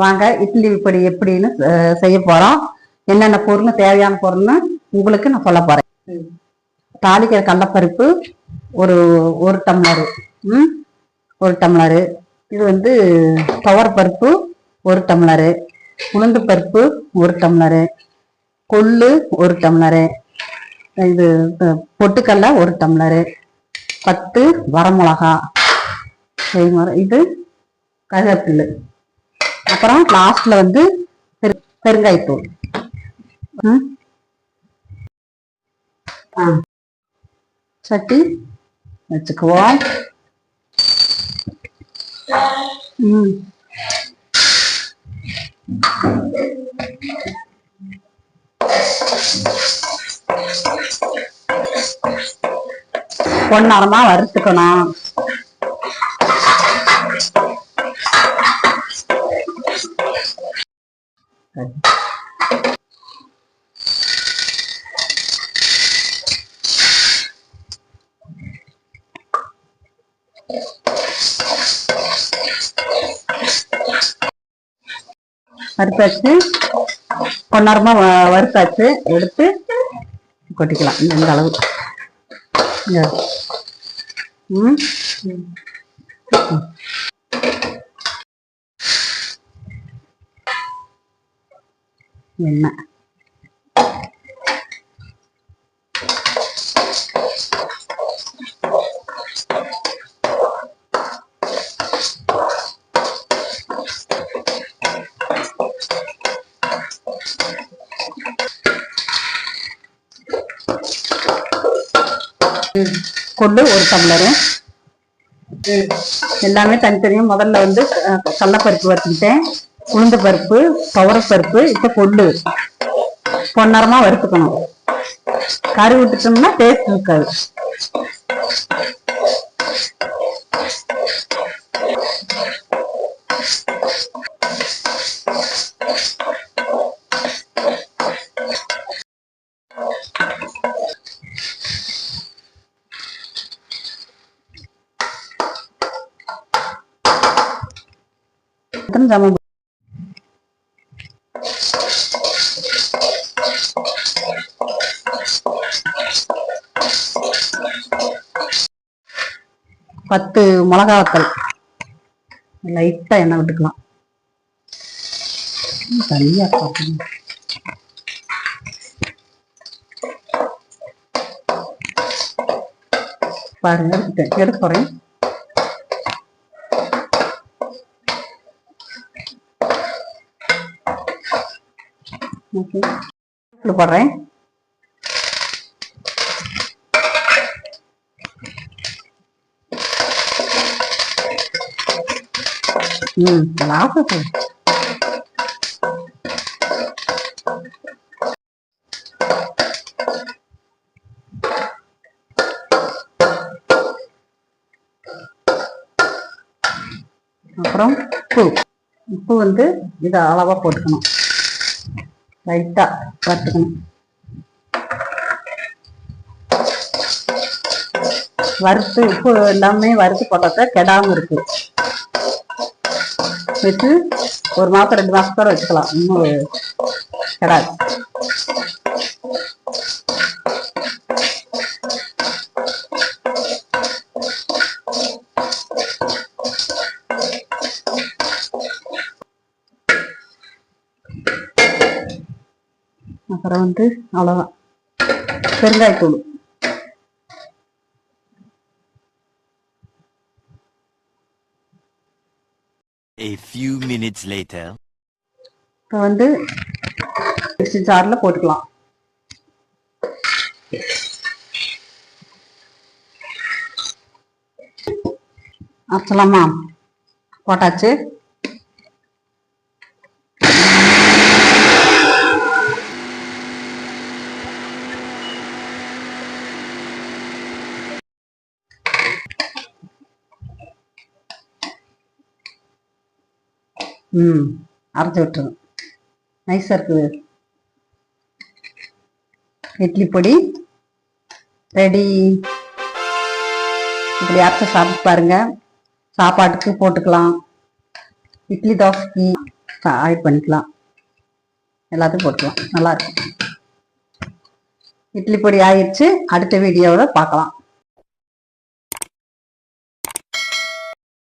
வாங்க இட்லி இப்படி எப்படின்னு செய்ய போறோம். என்னென்ன பொருள் தேவையான பொருள்னு உங்களுக்கு நான் சொல்ல போறேன். தாளிக்கிற கடலப்பருப்பு ஒரு ஒரு டம்ளரு ம் ஒரு டம்ளரு. இது வந்து துவரப்பருப்பு ஒரு டம்ளரு. உளுந்து பருப்பு ஒரு டம்ளரு. கொள்ளு ஒரு டம்ளரு. இது பொட்டுக்கடலை ஒரு டம்ளரு. பத்து வரமிளகா. இது கருவேப்பில்லு அப்புறம் லாஸ்ட்ல வந்து பெரு பெருங்காயத்தூள். சட்டி வச்சுக்குவோம். பொன்னரமா வறுத்துக்கணும். வறுத்தாச்சு. பொன்னரமா வறுத்தாச்சு. எடுத்து கொட்டிக்கலாம். இந்த அளவு. இங்க. ம். எண்ணெய் கொண்டு ஒரு டம்ளரு. எல்லாமே தனித்தனியாக முதல்ல வந்து கடலைப்பருப்பு வறுத்துக்கிட்டேன். உளுந்து பருப்பு துவரப்பருப்பு இப்போ கொள்ளு. பொன்னரமா வறுத்துக்கணும். கறி விட்டுட்டோம்னா டேஸ்ட் இருக்காது. ஜாமான் பத்து மிளகாத்தல் லைட்டா எண்ணெய் விட்டுக்கலாம். தனியா பார்க்கணும் பாருங்க எடுத்துட்டேன். எடுக்க போறேன் ஓகே. போடுறேன் Mm, ம் லாபம் அப்புறம் உப்பு. உப்பு வந்து இதை அளவா போட்டுக்கணும். லைட்டா வறுத்துக்கணும் வறுத்து உப்பு எல்லாமே வறுத்து போட்டாக்க கெடாமல் இருக்கு வச்சு ஒரு மாதம் ரெண்டு மாசத்தோட வச்சுக்கலாம். இன்னும் கெடாது. அப்புறம் வந்து அவ்வளோதான் பெருங்காயத்தூள். A few minutes later. இப்போ வந்து மிக்ஸி ஜாரில் போட்டுக்கலாம். அரைச்சலாமா போட்டாச்சு. ம் அரைச்சி விட்டுருங்க நைஸாக இருக்குது. இட்லி பொடி. ரெடி. இப்படி அரைச்சி சாப்பிட்டு பாருங்க. சாப்பாட்டுக்கு போட்டுக்கலாம். இட்லி தோசைக்கு ஆட் பண்ணிக்கலாம். எல்லாத்தையும் போட்டுக்கலாம். நல்லா இருக்கும் இட்லி பொடி ஆயிடுச்சு அடுத்த வீடியோவில் பார்க்கலாம்